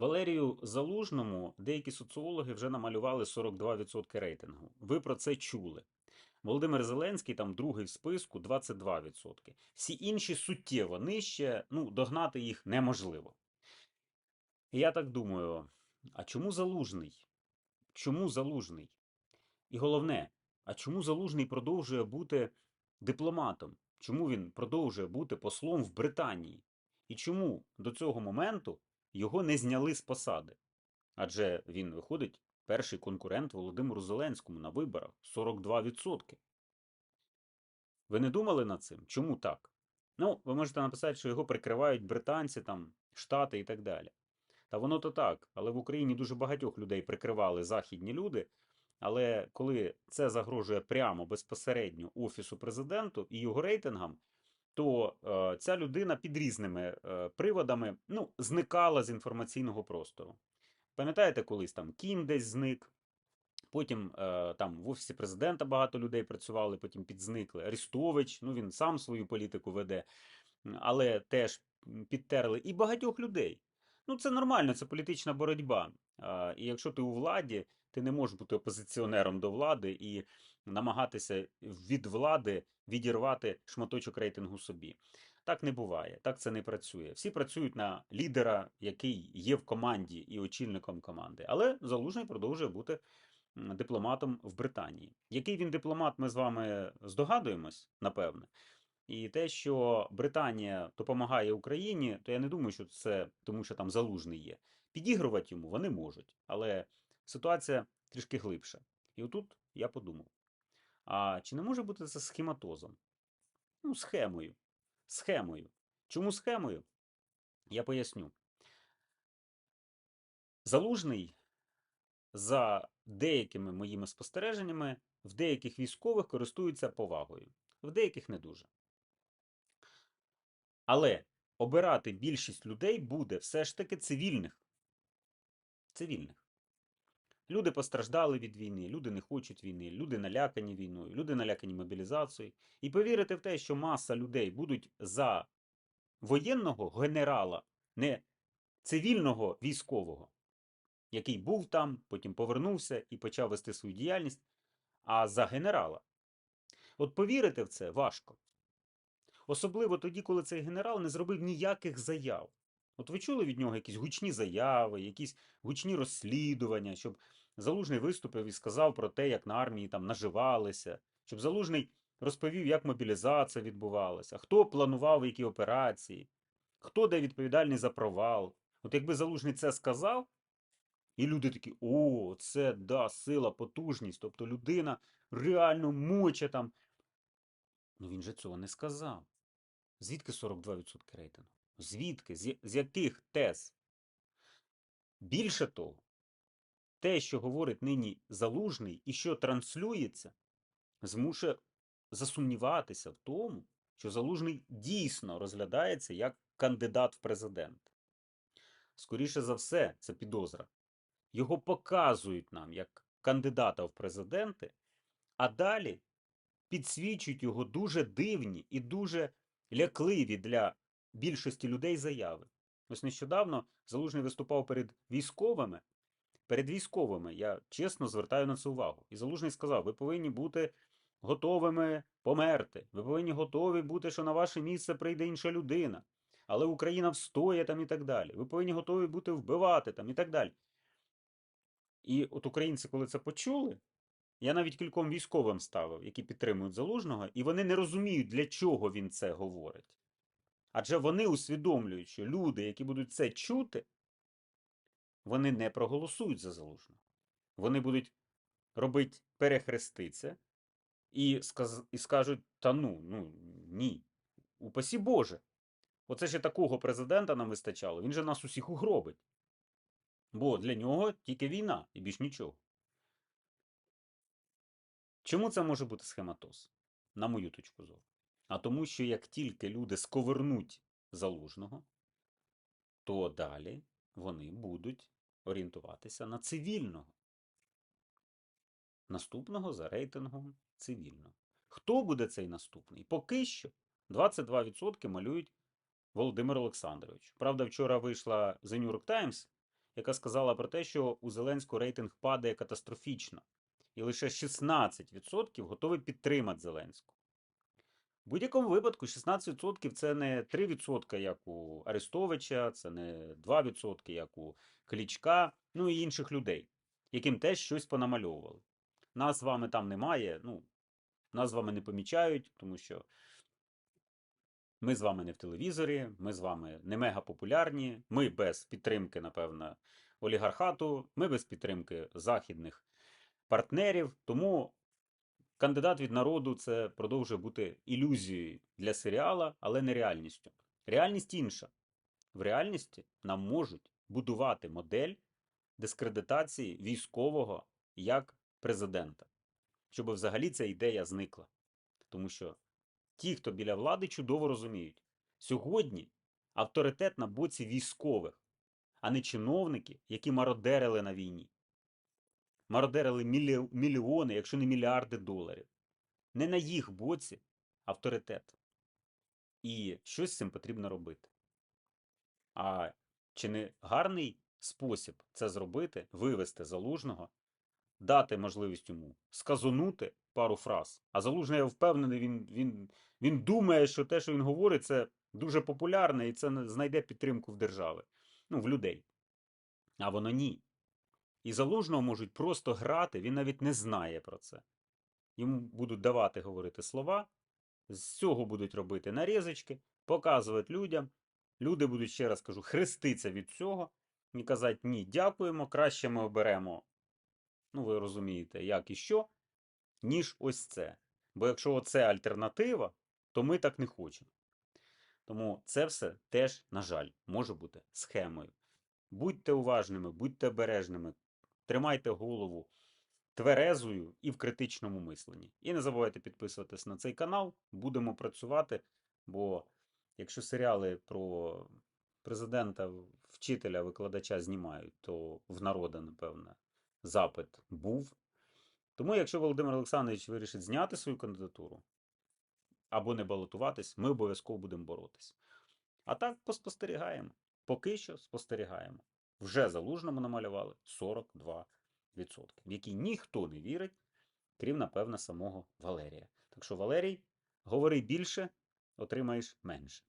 Валерію Залужному деякі соціологи вже намалювали 42% рейтингу. Ви про це чули. Володимир Зеленський там другий в списку 22%. Всі інші суттєво нижче, ну, догнати їх неможливо. Я так думаю: а чому залужний? Чому залужний? І головне, а чому залужний продовжує бути дипломатом? Чому він продовжує бути послом в Британії? І чому до цього моменту його не зняли з посади? Адже він виходить перший конкурент Володимиру Зеленському на виборах 42%. Ви не думали над цим? Чому так? Ну, ви можете написати, що його прикривають британці, там, Штати і так далі. Та воно то так, але в Україні дуже багатьох людей прикривали західні люди. Але коли це загрожує прямо безпосередньо офісу президенту і його рейтингам, то е, ця людина під різними е, приводами ну, зникала з інформаційного простору. Пам'ятаєте, колись там Кім десь зник, потім е, там в офісі президента багато людей працювали, потім підзникли. Арестович, ну він сам свою політику веде, але теж підтерли і багатьох людей. Ну, це нормально, це політична боротьба. Е, і якщо ти у владі, ти не можеш бути опозиціонером до влади і намагатися від влади відірвати шматочок рейтингу собі. Так не буває, так це не працює. Всі працюють на лідера, який є в команді і очільником команди. Але Залужний продовжує бути дипломатом в Британії. Який він дипломат, ми з вами здогадуємось, напевне. І те, що Британія допомагає Україні, то я не думаю, що це тому, що там залужний є. Підігрувати йому вони можуть, але ситуація трішки глибша. І отут я подумав: а чи не може бути це схематозом? Ну, схемою. Схемою. Чому схемою? Я поясню. Залужний, за деякими моїми спостереженнями, в деяких військових користується повагою, в деяких не дуже. Але обирати більшість людей буде все ж таки цивільних. Цивільних. Люди постраждали від війни, люди не хочуть війни, люди налякані війною, люди налякані мобілізацією. І повірити в те, що маса людей будуть за воєнного генерала, не цивільного військового, який був там, потім повернувся і почав вести свою діяльність, а за генерала. От повірити в це важко. Особливо тоді, коли цей генерал не зробив ніяких заяв. От ви чули від нього якісь гучні заяви, якісь гучні розслідування, щоб Залужний виступив і сказав про те, як на армії там наживалися, щоб Залужний розповів, як мобілізація відбувалася, хто планував які операції, хто де відповідальний за провал. От якби Залужний це сказав, і люди такі: о, це да, сила, потужність, тобто людина реально моче там. Ну він же цього не сказав. Звідки 42% рейтингу? Звідки? З, яких тез? Більше того, те, що говорить нині залужний і що транслюється, змушує засумніватися в тому, що залужний дійсно розглядається як кандидат в президенти. Скоріше за все, це підозра. Його показують нам як кандидата в президенти, а далі підсвічують його дуже дивні і дуже лякливі для більшості людей заяви. Ось нещодавно Залужний виступав перед військовими. Перед військовими я чесно звертаю на це увагу. І Залужний сказав: ви повинні бути готовими померти. Ви повинні готові бути, що на ваше місце прийде інша людина. Але Україна встоє там і так далі. Ви повинні готові бути вбивати там і так далі. І от українці, коли це почули, я навіть кільком військовим ставив, які підтримують залужного, і вони не розуміють, для чого він це говорить. Адже вони усвідомлюють, що люди, які будуть це чути, вони не проголосують за залужного. Вони будуть робити перехреститься і, сказ... і скажуть: та ну, ну ні, упасі Боже. Оце ще такого президента нам вистачало, він же нас усіх угробить. Бо для нього тільки війна і більш нічого. Чому це може бути схематоз? На мою точку зору. А тому, що як тільки люди сковернуть залужного, то далі вони будуть орієнтуватися на цивільного. Наступного за рейтингом цивільного. Хто буде цей наступний? Поки що 22% малюють Володимир Олександрович. Правда, вчора вийшла The New York Times, яка сказала про те, що у Зеленського рейтинг падає катастрофічно, і лише 16% готові підтримати Зеленського. В будь-якому випадку 16% це не 3%, як у Арестовича, це не 2%, як у Клічка, ну і інших людей, яким теж щось понамальовували. Нас з вами там немає, ну, нас з вами не помічають, тому що ми з вами не в телевізорі, ми з вами не мега популярні, ми без підтримки, напевно, олігархату, ми без підтримки західних партнерів. Тому кандидат від народу це продовжує бути ілюзією для серіала, але не реальністю. Реальність інша. В реальності нам можуть будувати модель дискредитації військового як президента, щоб взагалі ця ідея зникла. Тому що ті, хто біля влади, чудово розуміють, сьогодні авторитет на боці військових, а не чиновники, які мародерили на війні. Мародерили мільйони, якщо не мільярди доларів. Не на їх боці авторитет. І щось з цим потрібно робити. А чи не гарний спосіб це зробити, вивести залужного, дати можливість йому сказонути пару фраз. А залужний, я впевнений, він, він, він думає, що те, що він говорить, це дуже популярне і це знайде підтримку в держави, ну, в людей. А воно ні. І залужного можуть просто грати, він навіть не знає про це. Йому будуть давати говорити слова, з цього будуть робити нарізочки, показувати людям. Люди будуть, ще раз кажу, хреститися від цього і казати, ні, дякуємо, краще ми оберемо, ну ви розумієте, як і що, ніж ось це. Бо якщо оце альтернатива, то ми так не хочемо. Тому це все теж, на жаль, може бути схемою. Будьте уважними, будьте обережними, тримайте голову тверезою і в критичному мисленні. І не забувайте підписуватись на цей канал. Будемо працювати, бо якщо серіали про президента, вчителя, викладача знімають, то в народа, напевно, запит був. Тому, якщо Володимир Олександрович вирішить зняти свою кандидатуру або не балотуватись, ми обов'язково будемо боротись. А так поспостерігаємо. Поки що спостерігаємо. Вже залужному намалювали 42%, в які ніхто не вірить, крім, напевно, самого Валерія. Так що, Валерій, говори більше, отримаєш менше.